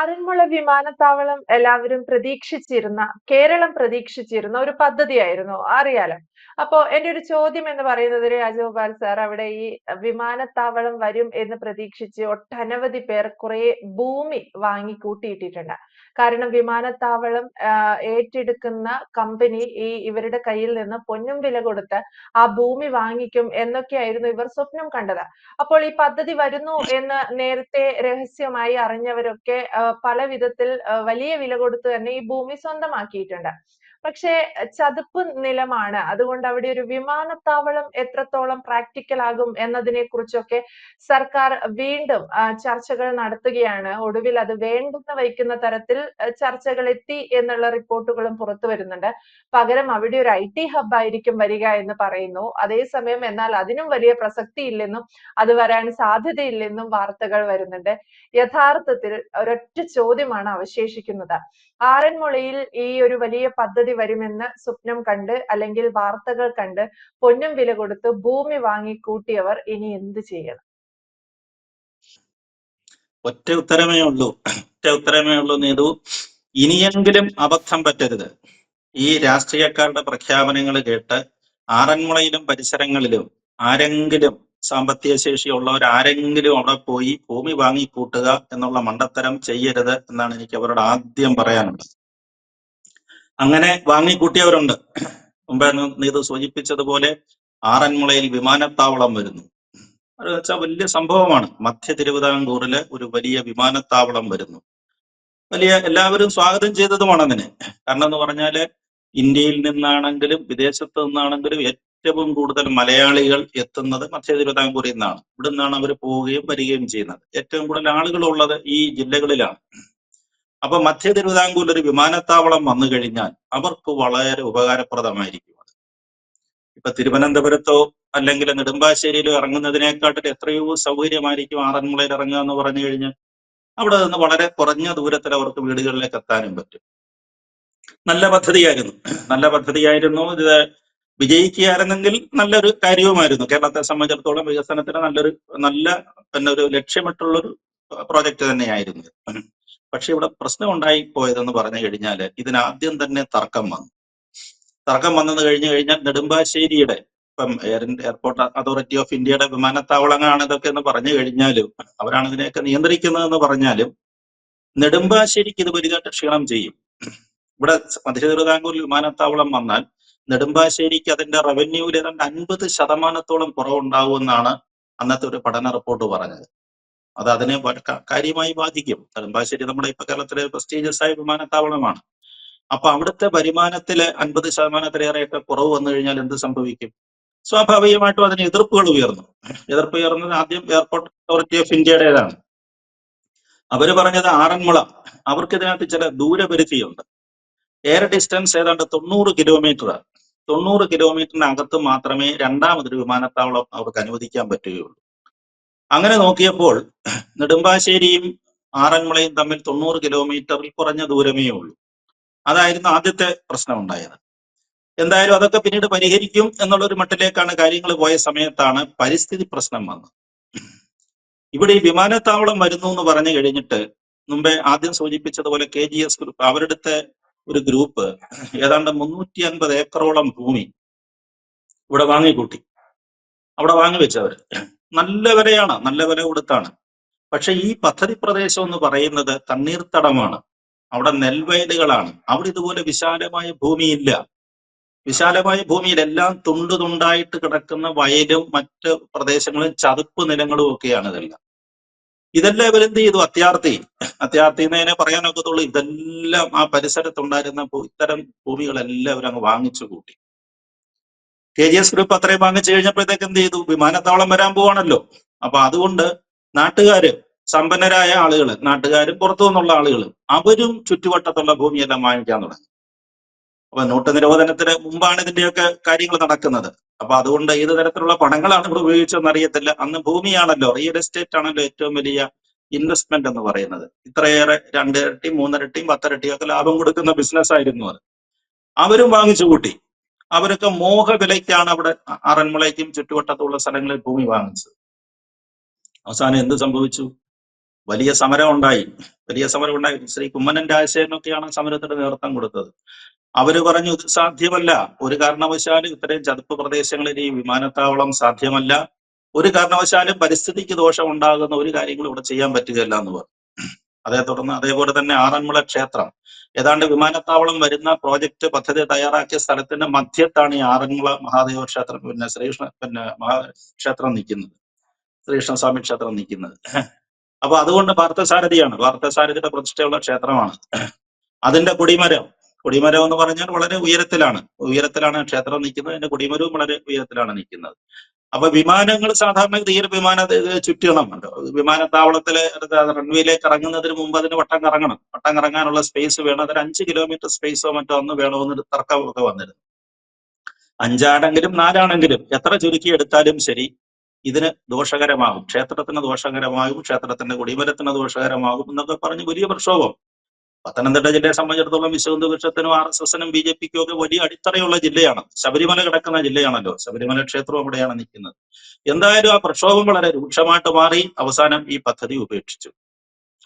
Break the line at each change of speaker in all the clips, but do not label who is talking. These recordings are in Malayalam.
ആറന്മുള വിമാനത്താവളം എല്ലാവരും പ്രതീക്ഷിച്ചിരുന്ന കേരളം പ്രതീക്ഷിച്ചിരുന്ന ഒരു പദ്ധതിയായിരുന്നു. അറിയാലോ? അപ്പോ എന്റെ ഒരു ചോദ്യം എന്ന് പറയുന്നത് രാജഗോപാൽ സാർ അവിടെ ഈ വിമാനത്താവളം വരും എന്ന് പ്രതീക്ഷിച്ച് ഒട്ടനവധി പേർ കുറെ ഭൂമി വാങ്ങി കൂട്ടിയിട്ടിട്ടുണ്ട് കാരണം വിമാനത്താവളം ഏറ്റെടുക്കുന്ന കമ്പനി ഈ ഇവരുടെ കയ്യിൽ നിന്ന് പൊന്നും വില കൊടുത്ത് ആ ഭൂമി വാങ്ങിക്കും എന്നൊക്കെയായിരുന്നു ഇവർ സ്വപ്നം കണ്ടത്. അപ്പോൾ ഈ പദ്ധതി വരുന്നു എന്ന് നേരത്തെ രഹസ്യമായി അറിഞ്ഞവരൊക്കെ പല വിധത്തിൽ വലിയ വില കൊടുത്ത് തന്നെ ഈ ഭൂമി സ്വന്തമാക്കിയിട്ടുണ്ട്. പക്ഷേ ചതുപ്പ് നിലമാണ്. അതുകൊണ്ട് അവിടെ ഒരു വിമാനത്താവളം എത്രത്തോളം പ്രാക്ടിക്കൽ ആകും എന്നതിനെ കുറിച്ചൊക്കെ സർക്കാർ വീണ്ടും ചർച്ചകൾ നടത്തുകയാണ്. ഒടുവിൽ അത് വേണ്ടെന്ന് വയ്ക്കുന്ന തരത്തിൽ ചർച്ചകൾ എത്തി എന്നുള്ള റിപ്പോർട്ടുകളും പുറത്തു വരുന്നുണ്ട്. പകരം അവിടെ ഒരു ഐ ടി ഹബ് ആയിരിക്കും വരിക എന്ന് പറയുന്നു. അതേസമയം എന്നാൽ അതിനും വലിയ പ്രസക്തി ഇല്ലെന്നും അത് വരാൻ സാധ്യതയില്ലെന്നും വാർത്തകൾ വരുന്നുണ്ട്. യഥാർത്ഥത്തിൽ ഒരൊറ്റ ചോദ്യമാണ് അവശേഷിക്കുന്നത്. ആറന്മുളയിൽ ഈ ഒരു വലിയ പദ്ധതി വരുമെന്ന് സ്വപ്നം കണ്ട് അല്ലെങ്കിൽ വാർത്തകൾ കണ്ട് പൊന്നും വില കൊടുത്ത് ഭൂമി വാങ്ങി കൂട്ടിയവർ ഇനി എന്ത് ചെയ്യണം?
ഒറ്റ ഉത്തരമേ ഉള്ളൂ. ഒറ്റ ഉത്തരമേ ഉള്ളൂ നേതു. ഇനിയെങ്കിലും അബദ്ധം പറ്റരുത്. ഈ രാഷ്ട്രീയക്കാരുടെ പ്രഖ്യാപനങ്ങൾ കേട്ട് ആറന്മുളയിലും പരിസരങ്ങളിലും ആരെങ്കിലും സാമ്പത്തിക ശേഷിയുള്ളവർ ആരെങ്കിലും അവിടെ പോയി ഭൂമി വാങ്ങിക്കൂട്ടുക എന്നുള്ള മണ്ടത്തരം ചെയ്യരുത് എന്നാണ് എനിക്ക് അവരോട് ആദ്യം പറയാനുള്ളത്. അങ്ങനെ വാങ്ങിക്കൂട്ടിയവരുണ്ട്. മുമ്പായിരുന്നു നീത് സൂചിപ്പിച്ചതുപോലെ ആറന്മുളയിൽ വിമാനത്താവളം വരുന്നു. അത് വെച്ചാൽ വലിയ സംഭവമാണ്. മധ്യ തിരുവിതാംകൂറിൽ ഒരു വലിയ വിമാനത്താവളം വരുന്നു. വലിയ എല്ലാവരും സ്വാഗതം ചെയ്തതുമാണ് അതിനെ. കാരണം എന്ന് പറഞ്ഞാൽ ഇന്ത്യയിൽ നിന്നാണെങ്കിലും വിദേശത്ത് നിന്നാണെങ്കിലും ഏറ്റവും കൂടുതൽ മലയാളികൾ എത്തുന്നത് മധ്യ തിരുവിതാംകൂറിൽ നിന്നാണ്. ഇവിടെ നിന്നാണ് അവർ പോവുകയും വരികയും ചെയ്യുന്നത്. ഏറ്റവും കൂടുതൽ ആളുകൾ ഉള്ളത് ഈ ജില്ലകളിലാണ്. അപ്പൊ മധ്യ തിരുവിതാംകൂർ ഒരു വിമാനത്താവളം വന്നു കഴിഞ്ഞാൽ അവർക്ക് വളരെ ഉപകാരപ്രദമായിരിക്കും അത്. ഇപ്പൊ തിരുവനന്തപുരത്തോ അല്ലെങ്കിൽ നെടുമ്പാശ്ശേരിയിലോ ഇറങ്ങുന്നതിനേക്കാട്ടിൽ എത്രയോ സൗകര്യമായിരിക്കും ആറന്മുളയിൽ ഇറങ്ങുക എന്ന് പറഞ്ഞു കഴിഞ്ഞാൽ അവിടെ നിന്ന് വളരെ കുറഞ്ഞ ദൂരത്തിൽ അവർക്ക് വീടുകളിലേക്ക് എത്താനും പറ്റും. നല്ല പദ്ധതിയായിരുന്നു. നല്ല പദ്ധതിയായിരുന്നു. ഇത് വിജയിക്കുകയായിരുന്നെങ്കിൽ നല്ലൊരു കാര്യവുമായിരുന്നു. കേരളത്തെ സംബന്ധിച്ചിടത്തോളം വികസനത്തിന് നല്ലൊരു നല്ല പിന്നെ ഒരു ലക്ഷ്യമിട്ടുള്ളൊരു പ്രോജക്റ്റ് തന്നെയായിരുന്നു. പക്ഷെ ഇവിടെ പ്രശ്നം ഉണ്ടായി പോയതെന്ന് പറഞ്ഞു കഴിഞ്ഞാൽ ഇതിനാദ്യം തന്നെ തർക്കം വന്നു. തർക്കം വന്നെന്ന് കഴിഞ്ഞു കഴിഞ്ഞാൽ നെടുമ്പാശ്ശേരിയുടെ ഇപ്പം എയർപോർട്ട് അതോറിറ്റി ഓഫ് ഇന്ത്യയുടെ വിമാനത്താവളങ്ങളാണ് ഇതൊക്കെ എന്ന് പറഞ്ഞു കഴിഞ്ഞാലും അവരാണ് ഇതിനെയൊക്കെ നിയന്ത്രിക്കുന്നതെന്ന് പറഞ്ഞാലും നെടുമ്പാശ്ശേരിക്ക് ഇത് വലുതായിട്ട് ക്ഷീണം ചെയ്യും. ഇവിടെ മധ്യ വിമാനത്താവളം വന്നാൽ നെടുമ്പാശ്ശേരിക്ക് അതിന്റെ റവന്യൂവിൽ ഏതാണ്ട് അൻപത് ശതമാനത്തോളം കുറവുണ്ടാവുമെന്നാണ് അന്നത്തെ ഒരു പഠന റിപ്പോർട്ട് പറഞ്ഞത്. അത് അതിനെ കാര്യമായി ബാധിക്കും. നെടുമ്പാശ്ശേരി നമ്മുടെ ഇപ്പൊ കേരളത്തിലെ പ്രസ്റ്റീജിയസ് ആയ വിമാനത്താവളമാണ്. അപ്പൊ അവിടുത്തെ വരുമാനത്തിലെ അൻപത് ശതമാനത്തിലേറെയൊക്കെ കുറവ് വന്നു കഴിഞ്ഞാൽ എന്ത് സംഭവിക്കും? സ്വാഭാവികമായിട്ടും അതിന് എതിർപ്പുകൾ ഉയർന്നു. എതിർപ്പ് ഉയർന്നത് ആദ്യം എയർപോർട്ട് അതോറിറ്റി ഓഫ് ഇന്ത്യയുടേതാണ്. അവർ പറഞ്ഞത് ആറന്മുള. അവർക്ക് ഇതിനകത്ത് ചില ദൂരപരിധിയുണ്ട്. എയർ ഡിസ്റ്റൻസ് ഏതാണ്ട് തൊണ്ണൂറ് കിലോമീറ്റർ തൊണ്ണൂറ് കിലോമീറ്ററിനകത്ത് മാത്രമേ രണ്ടാമതൊരു വിമാനത്താവളം അവർക്ക് അനുവദിക്കാൻ പറ്റുകയുള്ളൂ. അങ്ങനെ നോക്കിയപ്പോൾ നെടുമ്പാശ്ശേരിയും ആറന്മുളയും തമ്മിൽ തൊണ്ണൂറ് കിലോമീറ്ററിൽ കുറഞ്ഞ ദൂരമേ ഉള്ളൂ. അതായിരുന്നു ആദ്യത്തെ പ്രശ്നം ഉണ്ടായത് എന്തായാലും അതൊക്കെ പിന്നീട് പരിഹരിക്കും എന്നുള്ളൊരു മട്ടിലേക്കാണ് കാര്യങ്ങൾ പോയ സമയത്താണ് പരിസ്ഥിതി പ്രശ്നം വന്നത്. ഇവിടെ ഈ വിമാനത്താവളം വരുന്നു എന്ന് പറഞ്ഞു കഴിഞ്ഞിട്ട് മുമ്പേ ആദ്യം സൂചിപ്പിച്ചതുപോലെ കെ ജി എസ് ഗ്രൂപ്പ് അവരുടെ ഒരു ഗ്രൂപ്പ് ഏതാണ്ട് മുന്നൂറ്റി അൻപത് ഏക്കറോളം ഭൂമി ഇവിടെ വാങ്ങിക്കൂട്ടി. അവിടെ വാങ്ങിവെച്ചവർ നല്ല വിലയാണ് നല്ല വില കൊടുത്താണ്. പക്ഷെ ഈ പദ്ധതി പ്രദേശം എന്ന് പറയുന്നത് തണ്ണീർത്തടമാണ് അവിടെ നെൽവയലുകളാണ്. അവിടെ ഇതുപോലെ വിശാലമായ ഭൂമിയില്ല. വിശാലമായ ഭൂമിയിലെല്ലാം തുണ്ടു തുണ്ടായിട്ട് കിടക്കുന്ന വയലും മറ്റ് പ്രദേശങ്ങളും ചതുപ്പ് നിലങ്ങളും ഒക്കെയാണ് ഇതെല്ലാം. ഇതെല്ലാം ഇവരെന്ത് ചെയ്തു? അത്യാർത്ഥി അത്യാർത്ഥി എന്നതിനെ പറയാനൊക്കത്തുള്ളൂ. ഇതെല്ലാം ആ പരിസരത്തുണ്ടായിരുന്ന ഇത്തരം ഭൂമികളെല്ലാം അവരങ്ങ് വാങ്ങിച്ചു കൂട്ടി. കെ ജി എസ് ഗ്രൂപ്പ് അത്രയും വാങ്ങിച്ചു കഴിഞ്ഞപ്പോഴത്തേക്ക് എന്ത് ചെയ്തു? വിമാനത്താവളം വരാൻ പോവാണല്ലോ. അപ്പൊ അതുകൊണ്ട് നാട്ടുകാര് സമ്പന്നരായ ആളുകൾ നാട്ടുകാരും പുറത്തു നിന്നുള്ള ആളുകൾ അവരും ചുറ്റുവട്ടത്തുള്ള ഭൂമിയെല്ലാം വാങ്ങിക്കാൻ തുടങ്ങി. അപ്പൊ നോട്ട് നിരോധനത്തിന് മുമ്പാണ് ഇതിന്റെയൊക്കെ കാര്യങ്ങൾ നടക്കുന്നത്. അപ്പൊ അതുകൊണ്ട് ഏത് തരത്തിലുള്ള പണങ്ങളാണ് ഇവിടെ ഉപയോഗിച്ചതെന്ന് അറിയത്തില്ല. അന്ന് ഭൂമിയാണല്ലോ റിയൽ എസ്റ്റേറ്റ് ആണല്ലോ ഏറ്റവും വലിയ ഇൻവെസ്റ്റ്മെന്റ് എന്ന് പറയുന്നത്. ഇത്രയേറെ രണ്ടിരട്ടി മൂന്നിരട്ടിയും പത്തിരട്ടിയും ഒക്കെ ലാഭം കൊടുക്കുന്ന ബിസിനസ് ആയിരുന്നു അത്. അവരും വാങ്ങിച്ചു കൂട്ടി. അവരൊക്കെ മോഹ വിലയ്ക്കാണ് അവിടെ അറന്മുളയ്ക്കും ചുറ്റുവട്ടത്തുള്ള സ്ഥലങ്ങളിൽ ഭൂമി വാങ്ങിച്ചത്. അവസാനം എന്ത് സംഭവിച്ചു? വലിയ സമരം ഉണ്ടായി വലിയ സമരം ഉണ്ടായി ശ്രീ കുമ്മനൻ രാജശേഖരനൊക്കെയാണ് സമരത്തിന്റെ നേതൃത്വം കൊടുത്തത്. അവർ പറഞ്ഞു ഇത് സാധ്യമല്ല. ഒരു കാരണവശാലും ഇത്രയും ചതുപ്പ് പ്രദേശങ്ങളിൽ ഈ വിമാനത്താവളം സാധ്യമല്ല. ഒരു കാരണവശാലും പരിസ്ഥിതിക്ക് ദോഷം ഉണ്ടാകുന്ന ഒരു കാര്യങ്ങളും ഇവിടെ ചെയ്യാൻ പറ്റുകയില്ല എന്ന് പറഞ്ഞു. അതേ തുടർന്ന് അതേപോലെ തന്നെ ആറന്മുള ക്ഷേത്രം. ഏതാണ്ട് വിമാനത്താവളം വരുന്ന പ്രോജക്റ്റ് പദ്ധതി തയ്യാറാക്കിയ സ്ഥലത്തിന്റെ മധ്യത്താണ് ഈ ആറന്മുള മഹാദേവ ക്ഷേത്രം. പിന്നെ ശ്രീകൃഷ്ണ പിന്നെ മഹാക്ഷേത്രം നിൽക്കുന്നത്. ശ്രീകൃഷ്ണസ്വാമി ക്ഷേത്രം നിൽക്കുന്നത്. അപ്പൊ അതുകൊണ്ട് പാർത്ഥസാരഥിയാണ്. പാർത്ഥസാരഥിയുടെ പ്രതിഷ്ഠയുള്ള ക്ഷേത്രമാണ്. അതിന്റെ കുടിമരം. കൊടിമരം എന്ന് പറഞ്ഞാൽ വളരെ ഉയരത്തിലാണ്. ഉയരത്തിലാണ് ക്ഷേത്രം നിൽക്കുന്നത്. അതിന്റെ കൊടിമരവും വളരെ ഉയരത്തിലാണ് നിൽക്കുന്നത്. അപ്പൊ വിമാനങ്ങൾ സാധാരണ ഗതിയിൽ വിമാന ചുറ്റണം വിമാനത്താവളത്തിൽ റൺവേയിലേക്ക് ഇറങ്ങുന്നതിന് മുമ്പ് അതിന് വട്ടം കറങ്ങണം. വട്ടം കറങ്ങാനുള്ള സ്പേസ് വേണം. അതിന് അഞ്ച് കിലോമീറ്റർ സ്പേസോ മറ്റോ അന്ന് വേണമെന്ന് തർക്കമൊക്കെ വന്നിരുന്നു. അഞ്ചാണെങ്കിലും നാലാണെങ്കിലും എത്ര ചുരുക്കി എടുത്താലും ശരി ഇതിന് ദോഷകരമാകും. ക്ഷേത്രത്തിന് ദോഷകരമാകും ക്ഷേത്രത്തിന്റെ കൊടിമരത്തിന് ദോഷകരമാകും എന്നൊക്കെ പറഞ്ഞ് വലിയ പ്രക്ഷോഭം. പത്തനംതിട്ട ജില്ലയെ സംബന്ധിച്ചിടത്തോളം വിശ്വഹിന്ദു പക്ഷത്തിനും ആർ എസ് എസിനും ബി ജെ പിക്കും ഒക്കെ വലിയ അടിത്തറയുള്ള ജില്ലയാണ്. ശബരിമല കിടക്കുന്ന ജില്ലയാണല്ലോ. ശബരിമല ക്ഷേത്രം അവിടെയാണ് നിൽക്കുന്നത്. എന്തായാലും ആ പ്രക്ഷോഭം വളരെ രൂക്ഷമായിട്ട് മാറി അവസാനം ഈ പദ്ധതി ഉപേക്ഷിച്ചു.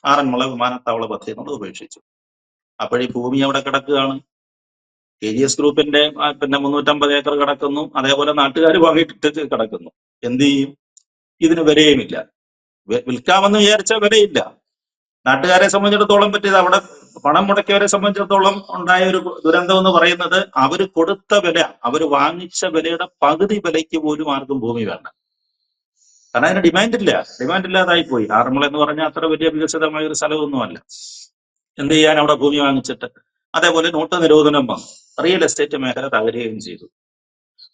ആറന്മുള വിമാനത്താവള പദ്ധതി എന്നുള്ളത് ഉപേക്ഷിച്ചു. അപ്പോഴീ ഭൂമി അവിടെ കിടക്കുകയാണ്. കെ ജി എസ് ഗ്രൂപ്പിന്റെ പിന്നെ മുന്നൂറ്റമ്പത് ഏക്കർ കിടക്കുന്നു. അതേപോലെ നാട്ടുകാർ വാങ്ങിയിട്ട് കിടക്കുന്നു. എന്ത് ചെയ്യും? ഇതിന് വിലയുമില്ല. വി- വിൽക്കാമെന്ന് വിചാരിച്ച വിലയില്ല. നാട്ടുകാരെ സംബന്ധിച്ചിടത്തോളം പറ്റിയത് അവിടെ പണം മുടക്കിയവരെ സംബന്ധിച്ചിടത്തോളം ഉണ്ടായ ഒരു ദുരന്തം എന്ന് പറയുന്നത് അവർ കൊടുത്ത വില അവർ വാങ്ങിച്ച വിലയുടെ പകുതി വിലയ്ക്ക് പോലും ആർക്കും ഭൂമി വേണ്ട കാരണം അതിന് ഡിമാൻഡ് ഇല്ല. ഡിമാൻഡ് ഇല്ലാതായി പോയി. ആറന്മുള എന്ന് പറഞ്ഞാൽ അത്ര വലിയ വികസിതമായ ഒരു സ്ഥലമൊന്നുമല്ല എന്ത് ചെയ്യാൻ അവിടെ ഭൂമി വാങ്ങിച്ചിട്ട്? അതേപോലെ നോട്ട് നിരോധനം വന്നു. റിയൽ എസ്റ്റേറ്റ് മേഖല തകരുകയും ചെയ്തു.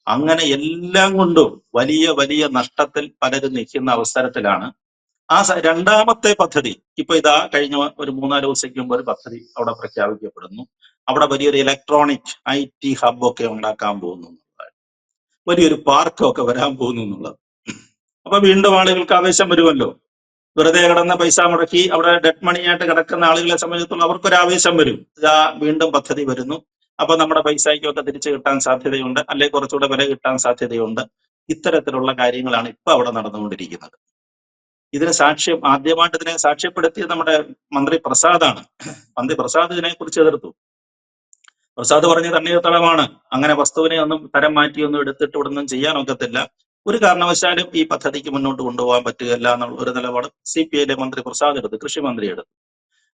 അങ്ങനെ എല്ലാം കൊണ്ടും വലിയ വലിയ നഷ്ടത്തിൽ പലരും നിൽക്കുന്ന അവസരത്തിലാണ് ആ രണ്ടാമത്തെ പദ്ധതി ഇപ്പൊ ഇതാ കഴിഞ്ഞ ഒരു മൂന്നാൽ ദിവസത്തേക്ക് മുമ്പ് ഒരു പദ്ധതി അവിടെ പ്രഖ്യാപിക്കപ്പെടുന്നു. അവിടെ വലിയൊരു ഇലക്ട്രോണിക് ഐ ടി ഹബ് ഒക്കെ ഉണ്ടാക്കാൻ പോകുന്നു. വലിയൊരു പാർക്കൊക്കെ വരാൻ പോകുന്നു എന്നുള്ളത്. അപ്പൊ വീണ്ടും ആളുകൾക്ക് ആവേശം വരുമല്ലോ. വെറുതെ കിടന്ന പൈസ മുടക്കി അവിടെ ഡെഡ് മണിയായിട്ട് കിടക്കുന്ന ആളുകളെ സംബന്ധിച്ചിടത്തോളം അവർക്കൊരു ആവേശം വരും. ഇതാ വീണ്ടും പദ്ധതി വരുന്നു. അപ്പൊ നമ്മുടെ പൈസയ്ക്കൊക്കെ തിരിച്ചു കിട്ടാൻ സാധ്യതയുണ്ട് അല്ലെങ്കിൽ കുറച്ചുകൂടെ വില കിട്ടാൻ സാധ്യതയുണ്ട്. ഇത്തരത്തിലുള്ള കാര്യങ്ങളാണ് ഇപ്പൊ അവിടെ നടന്നുകൊണ്ടിരിക്കുന്നത്. ഇതിന് സാക്ഷ്യം ആദ്യമായിട്ട് ഇതിനെ സാക്ഷ്യപ്പെടുത്തിയത് നമ്മുടെ മന്ത്രി പ്രസാദാണ്. മന്ത്രി പ്രസാദ് ഇതിനെ കുറിച്ച് എതിർത്തു. പ്രസാദ് പറഞ്ഞ തണ്ണീർത്തടമാണ് അങ്ങനെ വസ്തുവിനെ ഒന്നും തരം മാറ്റിയൊന്നും എടുത്തിട്ട് ഇവിടൊന്നും ചെയ്യാൻ ഒക്കത്തില്ല ഒരു കാരണവശാലും ഈ പദ്ധതിക്ക് മുന്നോട്ട് കൊണ്ടുപോകാൻ പറ്റുകയില്ല എന്നുള്ള ഒരു നിലപാട് സി പി ഐയിലെ മന്ത്രി പ്രസാദ് എടുത്തു കൃഷി മന്ത്രി എടുത്തു.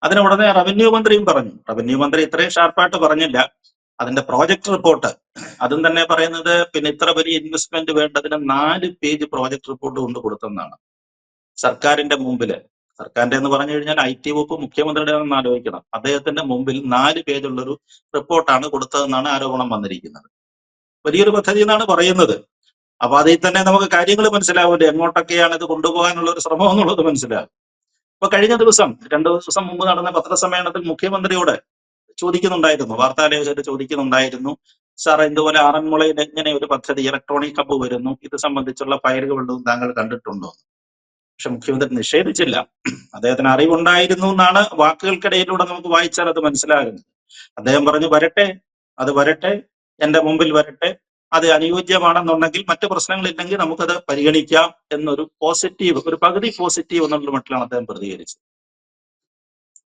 അതിന് ഉടനെ റവന്യൂ മന്ത്രിയും പറഞ്ഞു. റവന്യൂ മന്ത്രി ഇത്രയും ഷാർപ്പായിട്ട് പറഞ്ഞില്ല. അതിന്റെ പ്രോജക്ട് റിപ്പോർട്ട് അതും തന്നെ പറയുന്നത് പിന്നെ ഇത്ര വലിയ ഇൻവെസ്റ്റ്മെന്റ് വേണ്ടതിന് നാല് പേജ് പ്രോജക്ട് റിപ്പോർട്ട് കൊണ്ട് കൊടുത്തെന്നാണ് സർക്കാരിന്റെ മുമ്പിൽ. സർക്കാരിന്റെ എന്ന് പറഞ്ഞു കഴിഞ്ഞാൽ ഐ ടി വകുപ്പ് മുഖ്യമന്ത്രിയുടെ ഒന്ന് ആലോചിക്കണം. അദ്ദേഹത്തിന്റെ മുമ്പിൽ നാല് പേജുള്ളൊരു റിപ്പോർട്ടാണ് കൊടുത്തതെന്നാണ് ആരോപണം വന്നിരിക്കുന്നത്. വലിയൊരു പദ്ധതി എന്നാണ് പറയുന്നത്. അപ്പൊ അതിൽ തന്നെ നമുക്ക് കാര്യങ്ങൾ മനസ്സിലാവില്ല? എങ്ങോട്ടൊക്കെയാണ് ഇത് കൊണ്ടുപോകാനുള്ള ഒരു ശ്രമം എന്നുള്ളത് മനസ്സിലാകും. ഇപ്പൊ കഴിഞ്ഞ ദിവസം രണ്ടു ദിവസം മുമ്പ് നടന്ന പത്രസമ്മേളനത്തിൽ മുഖ്യമന്ത്രിയോട് ചോദിക്കുന്നുണ്ടായിരുന്നു. വാർത്താലേഖകർ ചോദിക്കുന്നുണ്ടായിരുന്നു സാർ ഇതുപോലെ ആറന്മുളയിൽ എങ്ങനെ ഒരു പദ്ധതി ഇലക്ട്രോണിക് ഹബ്ബ് വരുന്നു. ഇത് സംബന്ധിച്ചുള്ള വല്ലതും താങ്കൾ കണ്ടിട്ടുണ്ടോ? പക്ഷെ മുഖ്യമന്ത്രി നിഷേധിച്ചില്ല. അദ്ദേഹത്തിന് അറിവുണ്ടായിരുന്നു എന്നാണ് വാക്കുകൾക്കിടയിലൂടെ നമുക്ക് വായിച്ചാൽ അത് മനസ്സിലാകുന്നത്. അദ്ദേഹം പറഞ്ഞു വരട്ടെ അത് വരട്ടെ എന്റെ മുമ്പിൽ വരട്ടെ. അത് അനുയോജ്യമാണെന്നുണ്ടെങ്കിൽ മറ്റു പ്രശ്നങ്ങളില്ലെങ്കിൽ നമുക്കത് പരിഗണിക്കാം എന്നൊരു പോസിറ്റീവ് ഒരു പകുതി പോസിറ്റീവ് എന്നുള്ള മട്ടിലാണ് അദ്ദേഹം പ്രതികരിച്ചത്.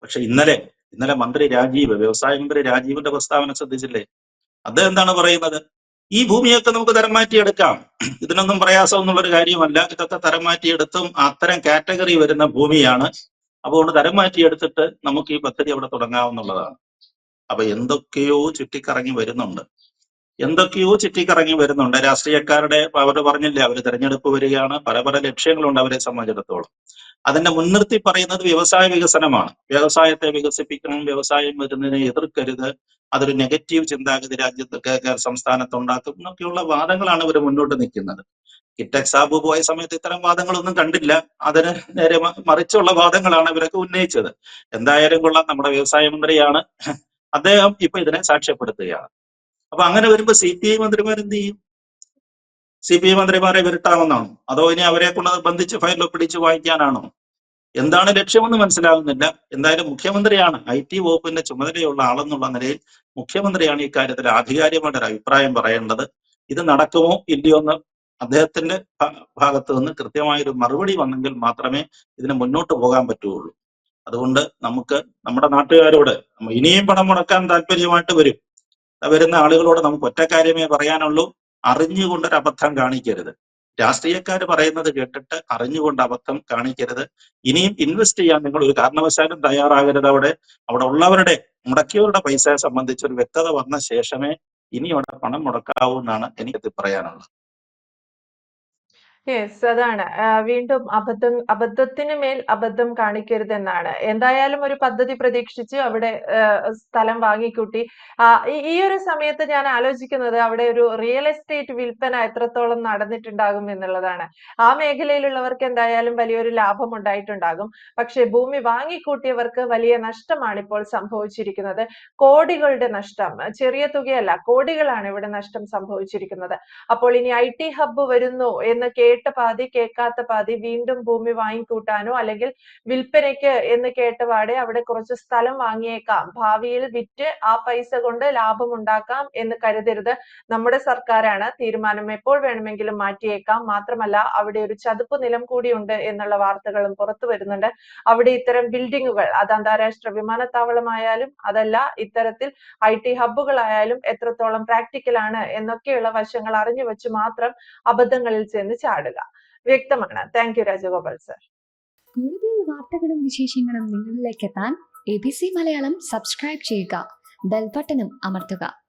പക്ഷെ ഇന്നലെ ഇന്നലെ മന്ത്രി രാജീവ് വ്യവസായ മന്ത്രി രാജീവിന്റെ പ്രസ്താവന ശ്രദ്ധിച്ചില്ലേ? അദ്ദേഹം എന്താണ് പറയുന്നത്? ഈ ഭൂമിയൊക്കെ നമുക്ക് തരം മാറ്റിയെടുക്കാം. ഇതിനൊന്നും പ്രയാസം എന്നുള്ളൊരു കാര്യമല്ല. ഇതൊക്കെ തരം മാറ്റിയെടുത്തും അത്തരം കാറ്റഗറി വരുന്ന ഭൂമിയാണ്. അതുകൊണ്ട് തരം മാറ്റിയെടുത്തിട്ട് നമുക്ക് ഈ പദ്ധതി അവിടെ തുടങ്ങാവുന്നതാണ് അപ്പൊ എന്തൊക്കെയോ ചുറ്റിക്കറങ്ങി വരുന്നുണ്ട്. എന്തൊക്കെയോ ചുറ്റിക്കറങ്ങി വരുന്നുണ്ട്. രാഷ്ട്രീയക്കാരുടെ അവർ പറഞ്ഞില്ലേ അവർ തെരഞ്ഞെടുപ്പ് വരികയാണ്. പല പല ലക്ഷ്യങ്ങളുണ്ട് അവരെ സംബന്ധിച്ചിടത്തോളം. അതിന്റെ മുൻനിർത്തി പറയുന്നത് വ്യവസായ വികസനമാണ്. വ്യവസായത്തെ വികസിപ്പിക്കണം വ്യവസായം വരുന്നതിനെ എതിർക്കരുത് അതൊരു നെഗറ്റീവ് ചിന്താഗതി രാജ്യത്ത് സംസ്ഥാനത്ത് ഉണ്ടാക്കും എന്നൊക്കെയുള്ള വാദങ്ങളാണ് ഇവർ മുന്നോട്ട് നിൽക്കുന്നത്. കിറ്റക് സാബു പോയ സമയത്ത് ഇത്തരം വാദങ്ങളൊന്നും കണ്ടില്ല. അതിന് നേരെ മറിച്ചുള്ള വാദങ്ങളാണ് ഇവരൊക്കെ ഉന്നയിച്ചത്. എന്തായാലും കൊള്ളാം നമ്മുടെ വ്യവസായ മന്ത്രിയാണ്. അദ്ദേഹം ഇപ്പൊ ഇതിനെ സാക്ഷ്യപ്പെടുത്തുകയാണ്. അപ്പൊ അങ്ങനെ വരുമ്പോ സി പി ഐ മന്ത്രിമാർ എന്ത് ചെയ്യും? സി പി ഐ മന്ത്രിമാരെ വിരട്ടാമെന്നാണോ അതോ ഇനി അവരെ കൊണ്ട് ബന്ധിച്ച് ഫയലിൽ പിടിച്ച് വായിക്കാനാണോ? എന്താണ് ലക്ഷ്യമെന്ന് മനസ്സിലാകുന്നില്ല. എന്തായാലും മുഖ്യമന്ത്രിയാണ് ഐ ടി വകുപ്പിന്റെ ചുമതലയുള്ള ആളെന്നുള്ള നിലയിൽ മുഖ്യമന്ത്രിയാണ് ഈ കാര്യത്തിൽ ആധികാരികമായിട്ട് ഒരു അഭിപ്രായം പറയേണ്ടത്. ഇത് നടക്കുമോ ഇല്ലയോ എന്ന് അദ്ദേഹത്തിന്റെ ഭാഗത്ത് നിന്ന് കൃത്യമായൊരു മറുപടി വന്നെങ്കിൽ മാത്രമേ ഇതിന് മുന്നോട്ട് പോകാൻ പറ്റുകയുള്ളൂ. അതുകൊണ്ട് നമുക്ക് നമ്മുടെ നാട്ടുകാരോട് ഇനിയും പണം മുടക്കാൻ താല്പര്യമായിട്ട് വരും. വരുന്ന ആളുകളോട് നമുക്ക് ഒറ്റ കാര്യമേ പറയാനുള്ളൂ. അറിഞ്ഞുകൊണ്ടൊരു അബദ്ധം കാണിക്കരുത്. രാഷ്ട്രീയക്കാർ പറയുന്നത് കേട്ടിട്ട് അറിഞ്ഞുകൊണ്ട് അബദ്ധം കാണിക്കരുത്. ഇനിയും ഇൻവെസ്റ്റ് ചെയ്യാൻ നിങ്ങൾ ഒരു കാരണവശാലും തയ്യാറാകരുത്. അവിടെ അവിടെ ഉള്ളവരുടെ മുടക്കിയവരുടെ പൈസയെ സംബന്ധിച്ച് ഒരു വ്യക്തത വന്ന ശേഷമേ ഇനി അവിടെ പണം മുടക്കാവൂ എന്നാണ് എനിക്കത് പറയാനുള്ളത്.
യെസ് അതാണ്. വീണ്ടും അബദ്ധം അബദ്ധത്തിന് മേൽ അബദ്ധം കാണിക്കരുതെന്നാണ്. എന്തായാലും ഒരു പദ്ധതി പ്രതീക്ഷിച്ച് അവിടെ സ്ഥലം വാങ്ങിക്കൂട്ടി. ഈ ഒരു സമയത്ത് ഞാൻ ആലോചിക്കുന്നത് അവിടെ ഒരു റിയൽ എസ്റ്റേറ്റ് വിൽപ്പന എത്രത്തോളം നടന്നിട്ടുണ്ടാകും എന്നുള്ളതാണ്. ആ മേഖലയിലുള്ളവർക്ക് എന്തായാലും വലിയൊരു ലാഭം ഉണ്ടായിട്ടുണ്ടാകും. പക്ഷെ ഭൂമി വാങ്ങിക്കൂട്ടിയവർക്ക് വലിയ നഷ്ടമാണ് ഇപ്പോൾ സംഭവിച്ചിരിക്കുന്നത്. കോടികളുടെ നഷ്ടം ചെറിയ തുകയല്ല കോടികളാണ് ഇവിടെ നഷ്ടം സംഭവിച്ചിരിക്കുന്നത്. അപ്പോൾ ഇനി ഐ ഹബ്ബ് വരുന്നു എന്ന് കേട്ട പാതി കേൾക്കാത്ത പാതി വീണ്ടും ഭൂമി വാങ്ങിക്കൂട്ടാനോ അല്ലെങ്കിൽ വിൽപ്പനയ്ക്ക് എന്ന് കേട്ട പാടെ അവിടെ കുറച്ച് സ്ഥലം വാങ്ങിയേക്കാം. ഭാവിയിൽ വിറ്റ് ആ പൈസ കൊണ്ട് ലാഭം ഉണ്ടാക്കാം എന്ന് കരുതരുത് നമ്മുടെ സർക്കാരാണ്. തീരുമാനം എപ്പോൾ വേണമെങ്കിലും മാറ്റിയേക്കാം. മാത്രമല്ല അവിടെ ഒരു ചതുപ്പ് നിലം കൂടിയുണ്ട് എന്നുള്ള വാർത്തകളും പുറത്തു വരുന്നുണ്ട്. അവിടെ ഇത്തരം ബിൽഡിങ്ങുകൾ അത് അന്താരാഷ്ട്ര വിമാനത്താവളമായാലും അതല്ല ഇത്തരത്തിൽ ഐ ടി ഹബ്ബുകളായാലും എത്രത്തോളം പ്രാക്ടിക്കൽ ആണ് എന്നൊക്കെയുള്ള വശങ്ങൾ അറിഞ്ഞു വെച്ച് മാത്രം അബദ്ധങ്ങളിൽ ചെന്ന് ചാടുക വ്യക്തമാണ്. താങ്ക് യു രാജഗോപാൽ സർ
കൂടുതൽ വാർത്തകളും വിശേഷങ്ങളും നിങ്ങളിലേക്ക് എത്താൻ A B C Malayalam subscribe ചെയ്യുക. ബെൽബട്ടനും അമർത്തുക.